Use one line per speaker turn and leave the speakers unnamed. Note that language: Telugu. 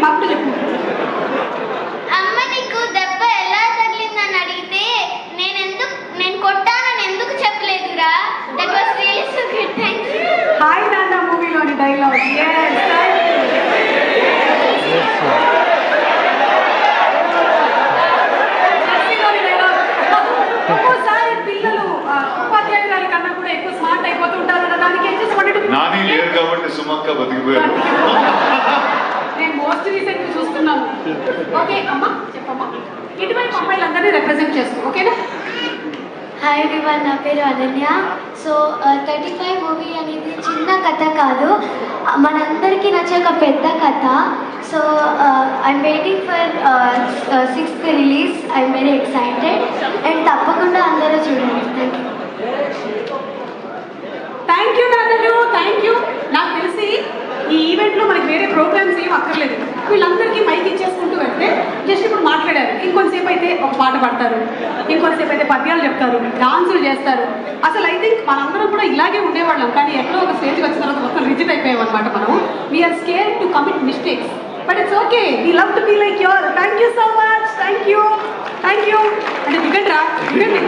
చెప్పు
అమ్మ నీకు దెబ్బ ఎలా తగిలిందని అడిగితే నేను ఎందుకు నేను కొట్టానని ఎందుకు చెప్పలేదురా? That was really so good thank you
hi నాన్న మూవీలోని డైలాగ్. ఒక్కోసారి పిల్లలు ఆ, ఉపాధ్యాయురాల కన్నా కూడా ఎక్కువ స్మార్ట్ అయిపోతూ ఉంటారు కదా దానికి ఏం చేసి wanted to-
నాని లేరు కాబట్టి సుమక్క బతికిపోయారు
నేను మోస్ట్ రీసెంట్ చూస్తున్నాను ఓకే అమ్మా చెప్పమ్మా. ఇటువంటి అమ్మాయిలందరినీ రిప్రజెంట్ చేస్తాం ఓకేనా
హాయ్ ఎవ్రీవన్ నా పేరు Ananya. So thirty five movie అనేది చిన్న కథ కాదు. మనందరికీ నచ్చే ఒక పెద్ద కథ. So I'm waiting for sixth release I'm very excited and తప్పకుండా అందరూ చూడండి థ్యాంక్ యూ
థ్యాంక్ యూ నాన్నలు థ్యాంక్ యూ నాకు తెలిసి ఈ ఈవెంట్లో మనకి వేరే ప్రోగ్రామ్స్ ఏం అక్కర్లేదు. వీళ్ళందరికీ మైక్ ఇచ్చేసుకుంటూ వెళ్తే జస్ట్ ఇప్పుడు మాట్లాడారు. ఇంకొంతసేపు అయితే ఒక పాట పాడతారు. ఇంకొంతసేపు అయితే పద్యాలు చెప్తారు. డాన్సులు చేస్తారు. అసలు ఐ థింక్ మనందరం కూడా ఇలాగే ఉండేవాళ్ళం. కానీ ఎక్కడో ఒక స్టేజ్కి వచ్చిన తర్వాత మొత్తం రిజిట్ అయిపోయాం అనమాట మనం we are scare to commit mistakes but it's okay we love to be like your thank you so much thank you thank you అంటే దిగండి రా దిగండి.